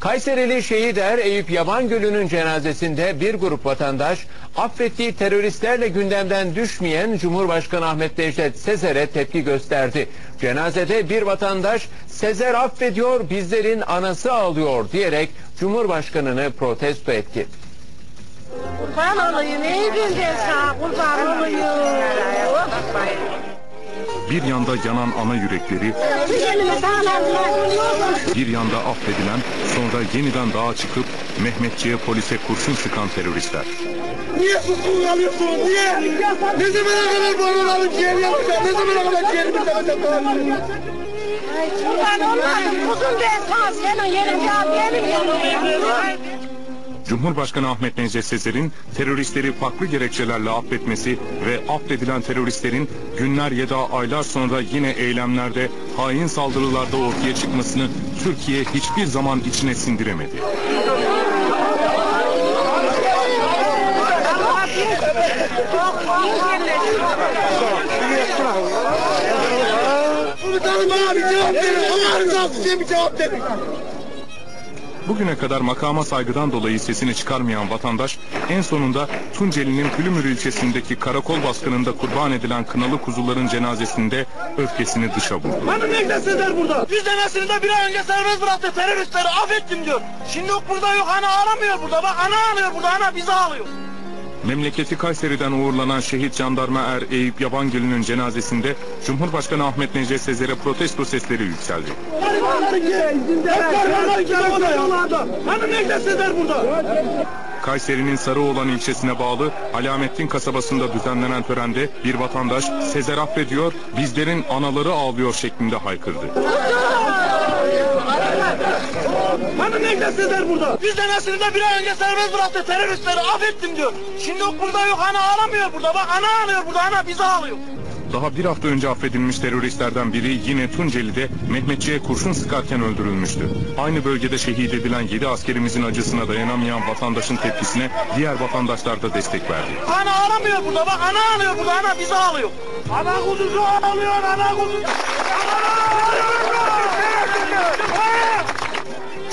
Kayserili şehit er Eyüp Yabangölü'nün cenazesinde bir grup vatandaş affettiği teröristlerle gündemden düşmeyen Cumhurbaşkanı Ahmet Necdet Sezer'e tepki gösterdi. Cenazede bir vatandaş Sezer affediyor bizlerin anası ağlıyor diyerek Cumhurbaşkanını protesto etti. Kurban olayım, iyi günden sana kurban olayım. Bir yanda yanan ana yürekleri, bir yanda affedilen, sonra yeniden dağa çıkıp Mehmetçiğe polise kurşun sıkan teröristler. Niye suskun kalıyorsun? Niye? Ne zamana kadar bu araları ciğer yapacağız? Ne zamana kadar ciğerimizi yapacağız? Kurban olmayayım, kuzum ben sana, senin yerin ya benim yerim. Cumhurbaşkanı Ahmet Necdet Sezer'in teröristleri farklı gerekçelerle affetmesi ve affedilen teröristlerin günler ya da aylar sonra yine eylemlerde hain saldırılarda ortaya çıkmasını Türkiye hiçbir zaman içine sindiremedi. Komutanım cevap verin. Allah rızası için bir cevap verin. Bugüne kadar makama saygıdan dolayı sesini çıkarmayan vatandaş en sonunda Tunceli'nin Pülümür ilçesindeki karakol baskınında kurban edilen kınalı kuzuların cenazesinde öfkesini dışa vurdu. Necdet Sezer burada? Yüz tanesini de bir ay önce serbest bıraktı. Teröristleri affettim diyor. Şimdi yok burada yok. Ana ağlamıyor burada. Bak ana ağlıyor burada. Ana bizi ağlıyor. Memleketi Kayseri'den uğurlanan şehit jandarma er Eyüp Yabangölü'nün cenazesinde Cumhurbaşkanı Ahmet Necdet Sezer'e protesto sesleri yükseldi. Kayseri'nin Sarıoğlan ilçesine bağlı Alamettin kasabasında düzenlenen törende bir vatandaş Sezer affediyor, bizlerin anaları ağlıyor şeklinde haykırdı. Hani Necdet Sezer burada? Yüz tanesini de bir ay önce serbest bıraktı. Teröristleri affettim diyor. Şimdi yok burada yok. Ana ağlamıyor burada. Bak ana ağlıyor burada. Ana bizi ağlıyor. Daha bir hafta önce affedilmiş teröristlerden biri yine Tunceli'de Mehmetçiğe kurşun sıkarken öldürülmüştü. Aynı bölgede şehit edilen 7 askerimizin acısına dayanamayan vatandaşın tepkisine diğer vatandaşlar da destek verdi. Ana ağlamıyor burada. Bak ana ağlıyor burada. Ana bizi ağlıyor. Ana kuzusu ağlıyor. Ana kuzusu.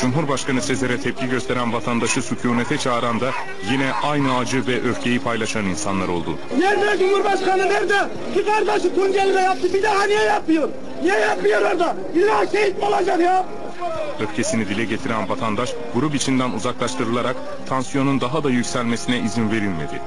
Cumhurbaşkanı Sezer'e tepki gösteren vatandaşı sükunete çağıran da yine aynı acı ve öfkeyi paylaşan insanlar oldu. Nerede Cumhurbaşkanı nerede? Bir kardeşi Tunceli'de yaptı. Bir daha niye yapmıyor? Niye yapmıyor orada? İlla şehit mi olacak ya? Öfkesini dile getiren vatandaş grup içinden uzaklaştırılarak tansiyonun daha da yükselmesine izin verilmedi.